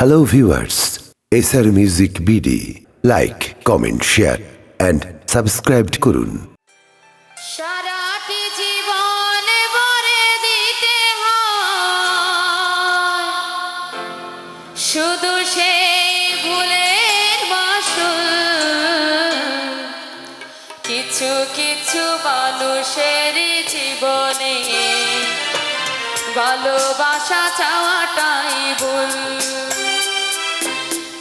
Hello viewers SR music BD like comment share and subscribe করুন। সারাটি শুধু ভুলের কিছু কিছু মানুষের জীবনে ভালোবাসা চাওয়াটাই ভুল।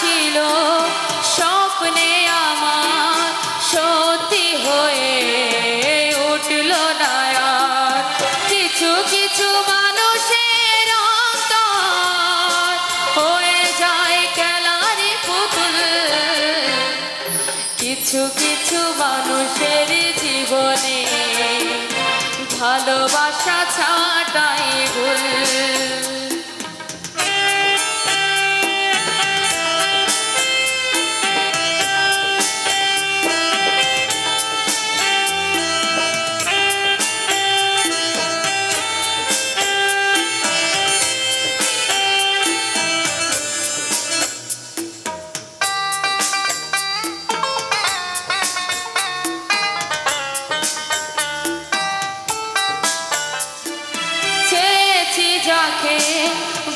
ছিল স্বপ্নে আমার সত্যি হয়ে উঠল না আর কিছু কিছু মানুষের হয়ে যায় খেলারি পুতুল। কিছু কিছু মানুষের জীবনে ভালোবাসা ছাটাই ভুল। যাকে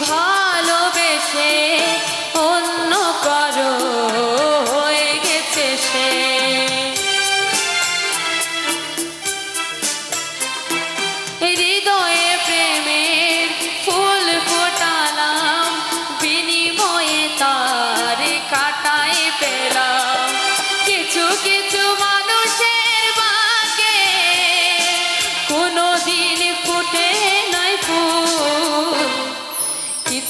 ভালোবেসে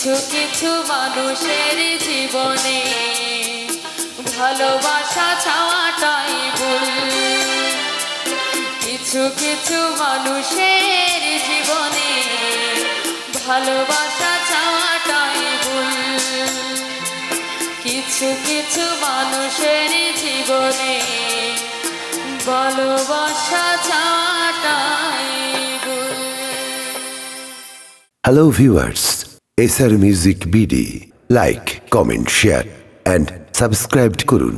কিছু কিছু মানুষের জীবনে ভালোবাসা চাওয়াটাই ভুল। কিছু কিছু মানুষের জীবনে ভালোবাসা চাওয়াটাই ভুল। কিছু কিছু মানুষের জীবনে ভালোবাসা চাওয়াটাই ভুল। Hello viewers SR music BD like comment share and subscribe করুন।